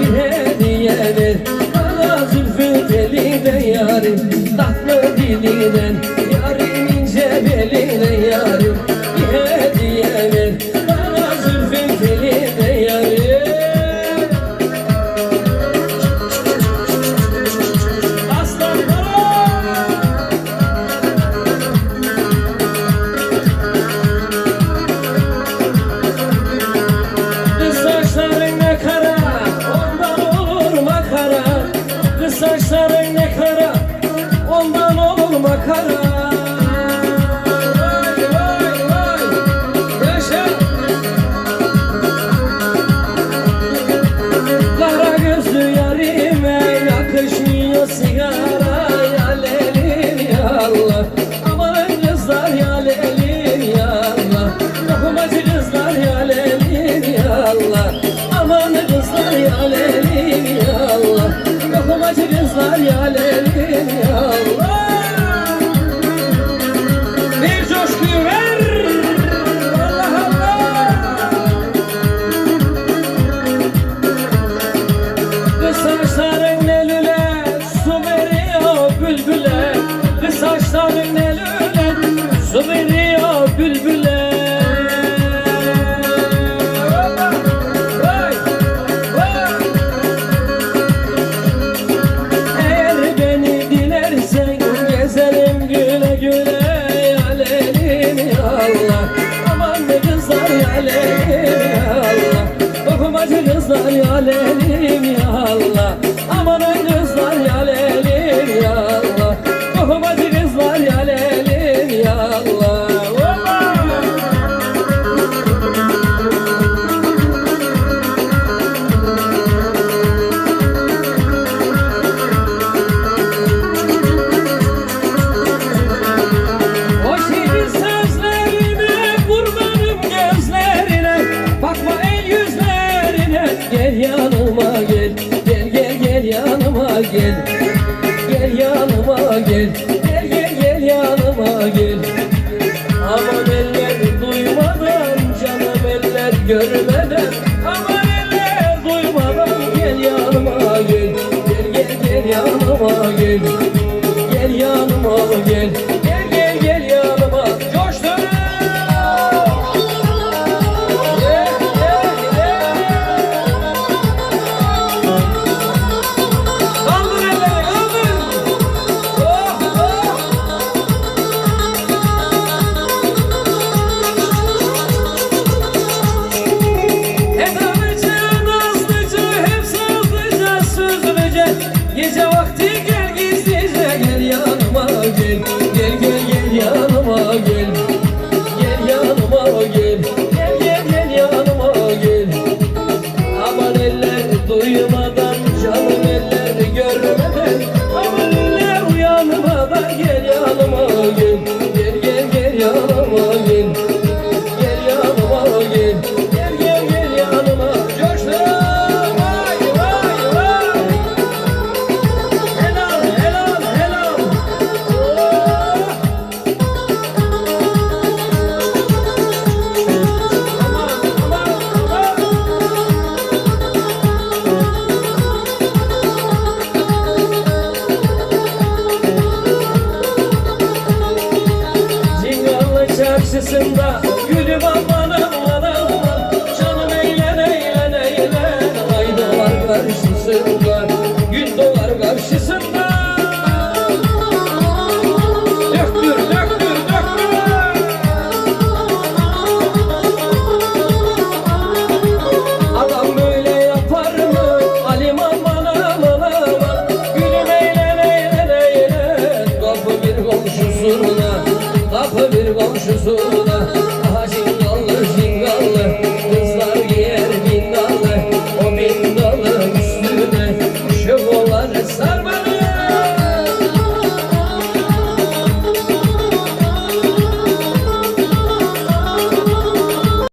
Bir hediye ver. Bana zülfü teliden yarim Tatlı dilinden Yarim ince belinden yakışmıyor sigara Ya Allah Aman kızlar ya lelim ya Allah Dokumacı kızlar ya lelim ya Allah Aman kızlar ya lelim ya Allah Dokumacı kızlar ya lelim ya Allah Bir Kız saçların elüle su veriyor bülbüle. Eğer beni dilersen gezerim güle güle Ya lelim ya Allah. Aman kızlar ya lelim ya Allah. Dokumacı kızlar ya lelim gel. Gel yanıma gel. Gel gel gel yanıma gel. Aman eller duymadan canım eller görür মনে çarşısında gülüm aman aman aman. Canım eğlen eğlen eğlen. Ay dolar karşısında Gün dolar karşısında. Jesus